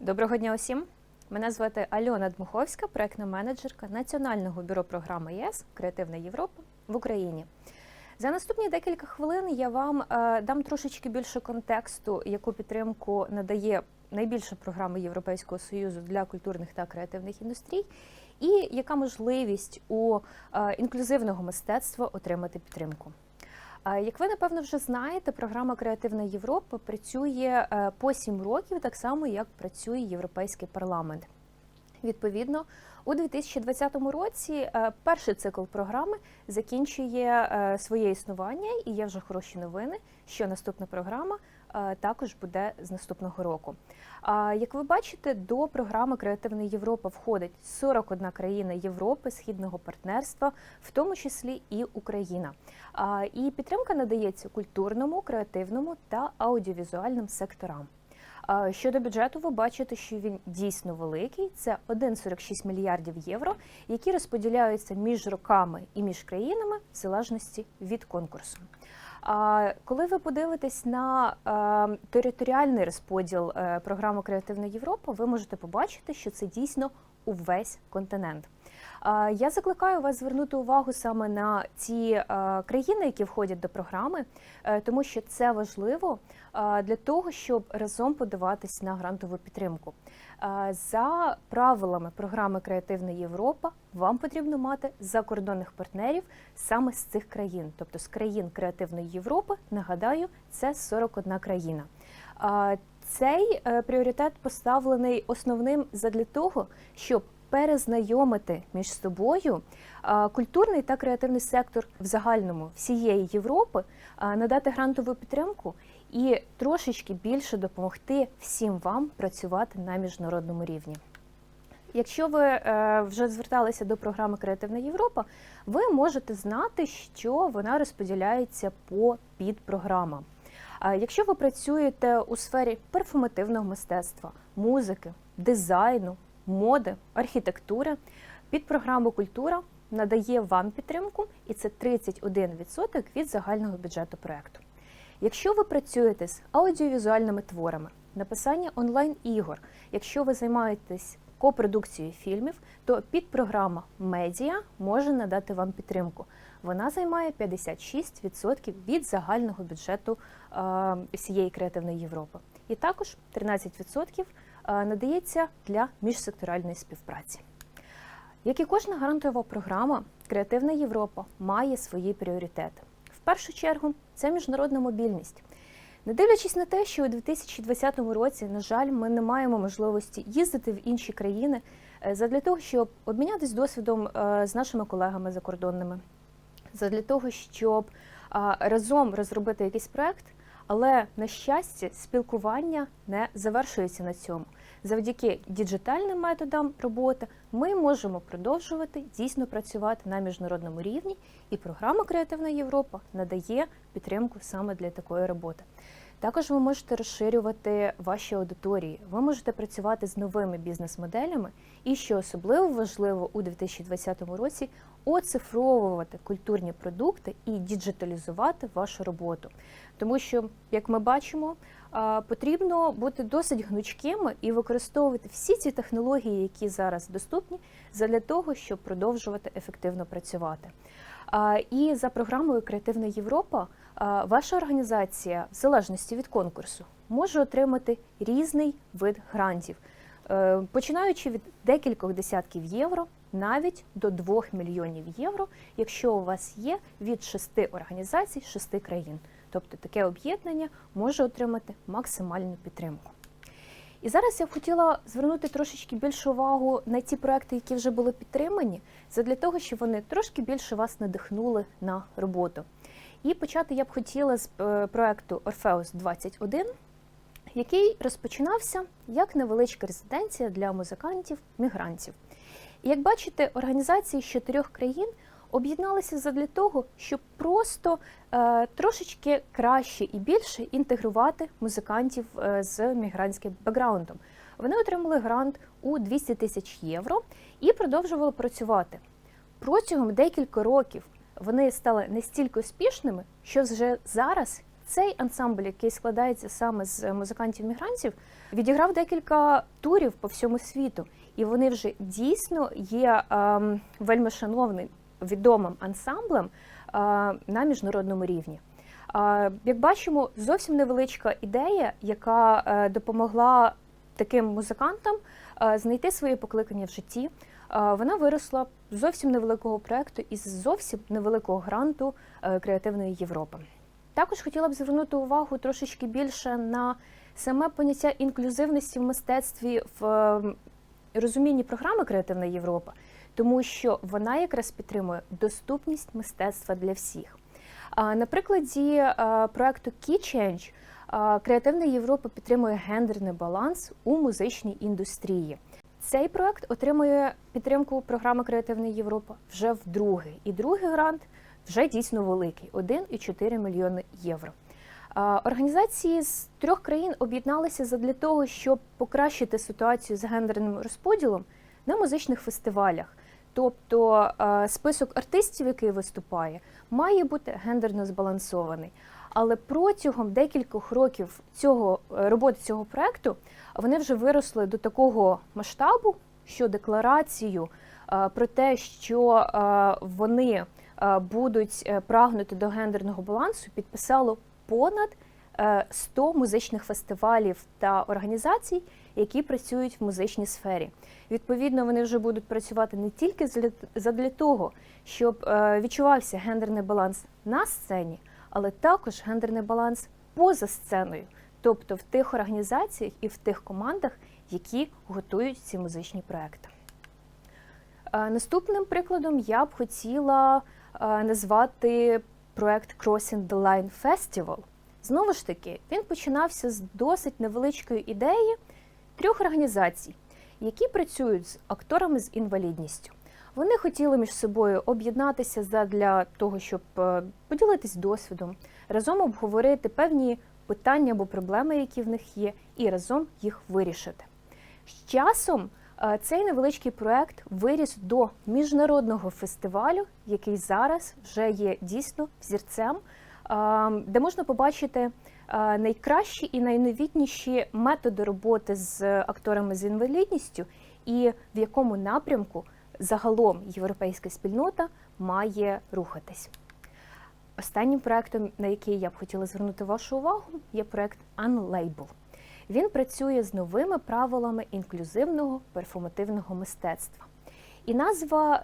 Доброго дня усім. Мене звати Альона Дмуховська, проектна менеджерка Національного бюро програми ЄС Креативна Європа в Україні. За наступні декілька хвилин я вам е, дам трошечки більше контексту, яку підтримку надає найбільша програма Європейського союзу для культурних та креативних індустрій, і яка можливість у е, інклюзивного мистецтва отримати підтримку. Як ви напевно вже знаєте, програма Креативна Європа працює е, по сім років, так само як працює Європейський парламент. Відповідно, у 2020 році е, перший цикл програми закінчує е, своє існування, і є вже хороші новини, що наступна програма також буде з наступного року. Як ви бачите, до програми Креативна Європа входить 41 країна Європи, східного партнерства, в тому числі і Україна. І підтримка надається культурному, креативному та аудіовізуальним секторам. Щодо бюджету, ви бачите, що він дійсно великий. Це 1,46 мільярдів євро, які розподіляються між роками і між країнами в залежності від конкурсу. Коли ви подивитесь на е, територіальний розподіл е, програми Креативна Європа, ви можете побачити, що це дійсно увесь континент. Я закликаю вас звернути увагу саме на ці е, країни, які входять до програми, тому що це важливо для того, щоб разом подаватись на грантову підтримку. За правилами програми Креативна Європа вам потрібно мати закордонних партнерів саме з цих країн, тобто з країн Креативної Європи. Нагадаю, це 41 країна. Цей е, пріоритет поставлений основним задля того, щоб перезнайомити між собою культурний та креативний сектор в загальному всієї Європи, надати грантову підтримку і трошечки більше допомогти всім вам працювати на міжнародному рівні. Якщо ви е, вже зверталися до програми Креативна Європа, ви можете знати, що вона розподіляється по підпрограмам. Якщо ви працюєте у сфері перформативного мистецтва, музики, дизайну, моди, архітектури, підпрограма Культура надає вам підтримку, і це 31% від загального бюджету проекту. Якщо ви працюєте з аудіовізуальними творами, написання онлайн-ігор, якщо ви займаєтесь копродукцією фільмів, то підпрограма Медіа може надати вам підтримку. Вона займає 56% від загального бюджету е, всієї креативної Європи. І також 13% е, надається для міжсекторальної співпраці. Як і кожна грантова програма, Креативна Європа має свої пріоритети. Першу чергу, це міжнародна мобільність. Не дивлячись на те, що у 2020 році, на жаль, ми не маємо можливості їздити в інші країни е, задля того, щоб обмінятися досвідом е, з нашими колегами закордонними, задля того, щоб разом розробити якийсь проект, але на щастя, спілкування не завершується на цьому. Завдяки діджитальним методам роботи ми можемо продовжувати дійсно працювати на міжнародному рівні, і програма Креативна Європа надає підтримку саме для такої роботи. Також ви можете розширювати ваші аудиторії, ви можете працювати з новими бізнес-моделями, і що особливо важливо у 2020 році оцифровувати культурні продукти і діджиталізувати вашу роботу. Тому що, як ми бачимо, потрібно бути досить гнучкими і використовувати всі ці технології, які зараз доступні, для того, щоб продовжувати ефективно працювати. І за програмою Креативна Європа ваша організація, в залежності від конкурсу, може отримати різний вид грантів, е, починаючи від декількох десятків євро, навіть до 2 мільйонів євро, якщо у вас є від шести організацій шести країн. Тобто таке об'єднання може отримати максимальну підтримку. І зараз я б хотіла звернути трошечки більшу увагу на ті проекти, які вже були підтримані, задля того, щоб вони трошки більше вас надихнули на роботу. І почати я б хотіла з е, проекту Орфеус 21, який розпочинався як невеличка резиденція для музикантів-мігрантів. Як бачите, організації з чотирьох країн об'єдналися задля того, щоб просто е, трошечки краще і більше інтегрувати музикантів е, з мігрантським бекграундом. Вони отримали грант у 200 тисяч євро і продовжували працювати. Протягом декілька років вони стали настільки успішними, що вже зараз цей ансамбль, який складається саме з музикантів-мігрантів, відіграв декілька турів по всьому світу, і вони вже дійсно є ем, вельми шановним відомим ансамблем е, на міжнародному рівні. Е, Як бачимо, зовсім невеличка ідея, яка е, допомогла таким музикантам е, знайти своє покликання в житті. Е, Вона виросла з зовсім невеликого проекту із зовсім невеликого гранту е, креативної Європи. Також хотіла б звернути увагу трошечки більше на саме поняття інклюзивності в мистецтві в е, розумінні програми Креативна Європа, тому що вона якраз підтримує доступність мистецтва для всіх. На прикладі е, проекту Key Change е, Креативна Європа підтримує гендерний баланс у музичній індустрії. Цей проект отримує підтримку програми Креативна Європа вже вдруге. І другий грант вже дійсно великий 1,4 мільйони євро. Організації з трьох країн об'єдналися задля того, щоб покращити ситуацію з гендерним розподілом на музичних фестивалях. Тобто список артистів, який виступає, має бути гендерно збалансований. Але протягом декількох років цього е, роботи цього проекту вони вже виросли до такого масштабу, що декларацію про те, що вони будуть е, прагнути до гендерного балансу, підписало понад е, 100 музичних фестивалів та організацій, які працюють в музичній сфері. Відповідно, вони вже будуть працювати не тільки задля того, щоб е, відчувався гендерний баланс на сцені, але також гендерний баланс поза сценою, тобто в тих організаціях і в тих командах, які готують ці музичні проекти. Е, Наступним прикладом я б хотіла е, назвати проект Crossing the Line Festival. Знову ж таки, він починався з досить невеличкої ідеї трьох організацій, які працюють з акторами з інвалідністю. Вони хотіли між собою об'єднатися для того, щоб е, поділитись досвідом, разом обговорити певні питання або проблеми, які в них є, і разом їх вирішити. З часом е, цей невеличкий проект виріс до міжнародного фестивалю, який зараз вже є дійсно взірцем, е, де можна побачити е, найкращі і найновітніші методи роботи з акторами з інвалідністю, і в якому напрямку загалом європейська спільнота має рухатись. Останнім проектом, на який я б хотіла звернути вашу увагу, є проект Unlabel. Він працює з новими правилами інклюзивного перформативного мистецтва. І назва е,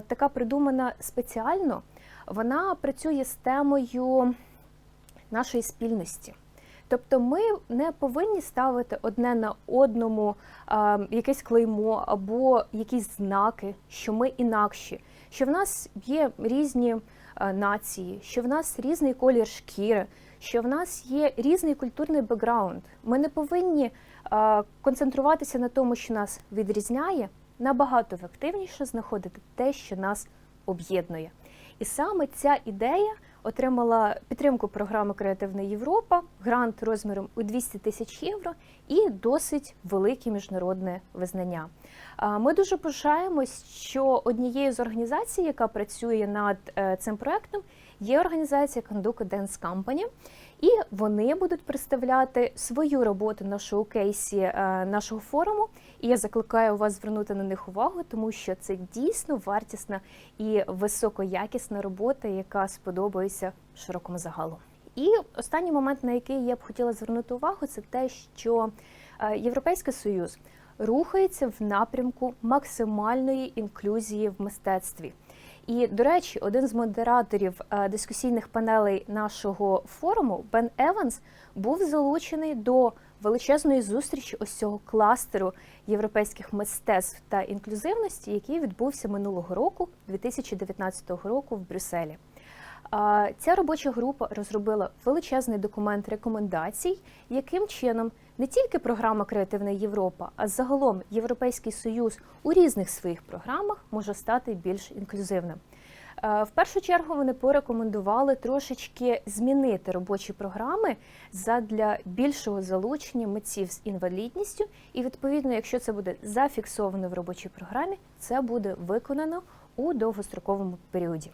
така придумана спеціально. Вона працює з темою нашої спільності. Тобто ми не повинні ставити одне на одному е, якесь клеймо або якісь знаки, що ми інакші, що в нас є різні е, нації, що в нас різний колір шкіри, що в нас є різний культурний бекграунд. Ми не повинні концентруватися на тому, що нас відрізняє, набагато ефективніше знаходити те, що нас об'єднує. І саме ця ідея отримала підтримку програми Креативна Європа, грант розміром у 200 тисяч євро і досить велике міжнародне визнання. Ми дуже пишаємось, що однією з організацій, яка працює над е, цим проектом, є організація Conduca Dance Company, і вони будуть представляти свою роботу на шоу-кейсі е, нашого форуму. І я закликаю вас звернути на них увагу, тому що це дійсно вартісна і високоякісна робота, яка сподобається широкому загалу. І останній момент, на який я б хотіла звернути увагу, це те, що е, Європейський Союз рухається в напрямку максимальної інклюзії в мистецтві. І, до речі, один з модераторів е, дискусійних панелей нашого форуму Бен Еванс був залучений до величезної зустрічі ось цього кластеру європейських мистецтв та інклюзивності, який відбувся минулого року, 2019 року в Брюсселі. Ця робоча група розробила величезний документ рекомендацій, яким чином не тільки програма Креативна Європа, а загалом Європейський Союз у різних своїх програмах може стати більш інклюзивним. Е, В першу чергу вони порекомендували трошечки змінити робочі програми задля більшого залучення митців з інвалідністю, і відповідно, якщо це буде зафіксовано в робочій програмі, це буде виконано у довгостроковому періоді.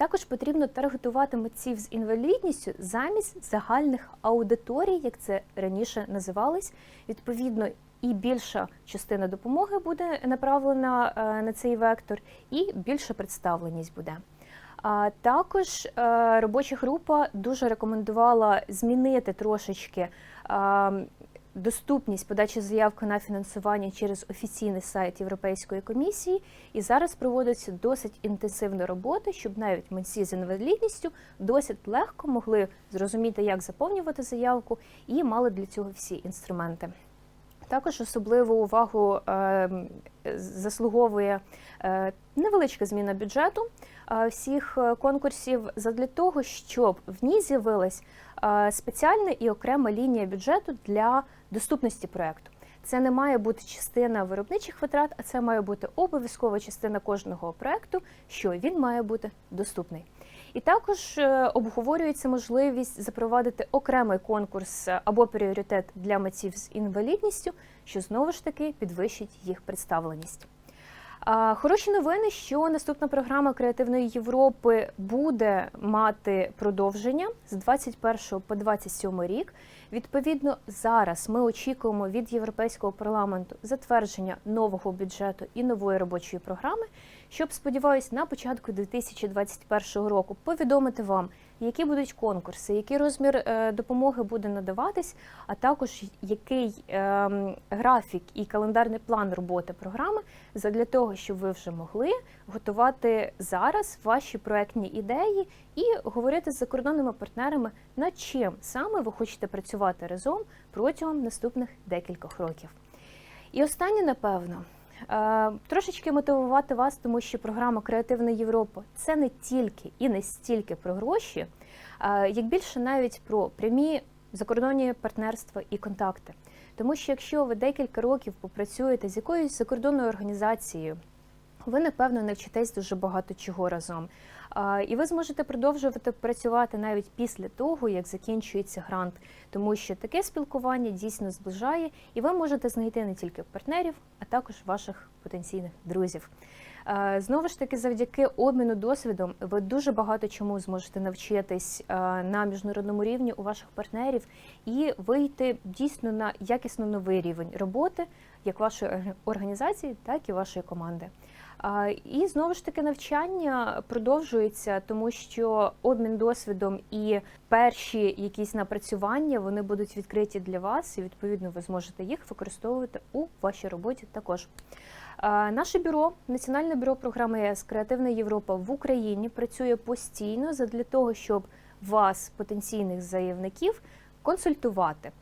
Також потрібно таргетувати митців з інвалідністю замість загальних аудиторій, як це раніше називалось. Відповідно, і більша частина допомоги буде направлена е, на цей вектор, і більша представленість буде. А також е, робоча група дуже рекомендувала змінити трошечки доступність подачі заявки на фінансування через офіційний сайт Європейської комісії. І зараз проводиться досить інтенсивна робота, щоб навіть митці з інвалідністю досить легко могли зрозуміти, як заповнювати заявку, і мали для цього всі інструменти. Також особливу увагу е, заслуговує е, невеличка зміна бюджету е, всіх е, конкурсів задля того, щоб в ній з'явилась спеціальна і окрема лінія бюджету для доступності проекту. Це не має бути частина виробничих витрат, а це має бути обов'язкова частина кожного проекту, що він має бути доступний. І також е, обговорюється можливість запровадити окремий конкурс е, або пріоритет для митців з інвалідністю, що знову ж таки підвищить їх представленість. Хороші новини, що наступна програма Креативної Європи буде мати продовження з 21 по 27 рік. Відповідно, зараз ми очікуємо від Європейського парламенту затвердження нового бюджету і нової робочої програми, щоб сподіваюсь, на початку 2021 року повідомити вам, які будуть конкурси, який розмір е, допомоги буде надаватись, а також який е, графік і календарний план роботи програми для того, щоб ви вже могли готувати зараз ваші проектні ідеї і говорити з закордонними партнерами, над чим саме ви хочете працювати разом протягом наступних декількох років. І останнє, напевно. Е, Трошечки мотивувати вас, тому що програма Креативна Європа це не тільки і не стільки про гроші, е, як більше навіть про прямі закордонні партнерства і контакти. Тому що якщо ви декілька років попрацюєте з якоюсь закордонною організацією, ви напевно навчитесь дуже багато чого разом. І ви зможете продовжувати працювати навіть після того, як закінчується грант, тому що таке спілкування дійсно зближає, і ви можете знайти не тільки партнерів, а також ваших потенційних друзів. Знову ж таки, завдяки обміну досвідом, ви дуже багато чому зможете навчитись на міжнародному рівні у ваших партнерів і вийти дійсно на якісно новий рівень роботи, як вашої організації, так і вашої команди. І знову ж таки навчання продовжується, тому що обмін досвідом і перші якісь напрацювання вони будуть відкриті для вас, і відповідно ви зможете їх використовувати у вашій роботі також. Наше бюро, Національне бюро програми ЄС Креативна Європа в Україні працює постійно для того, щоб вас, потенційних заявників, консультувати.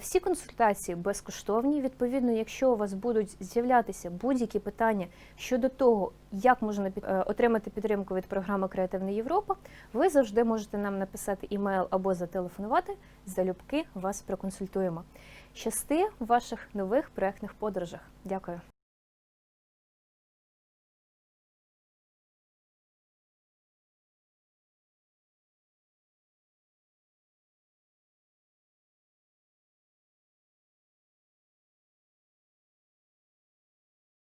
Всі консультації безкоштовні. Відповідно, якщо у вас будуть з'являтися будь-які питання щодо того, як можна е, отримати підтримку від програми Креативна Європа, ви завжди можете нам написати імейл або зателефонувати. Залюбки вас проконсультуємо. Щасти в ваших нових проектних подорожах. Дякую.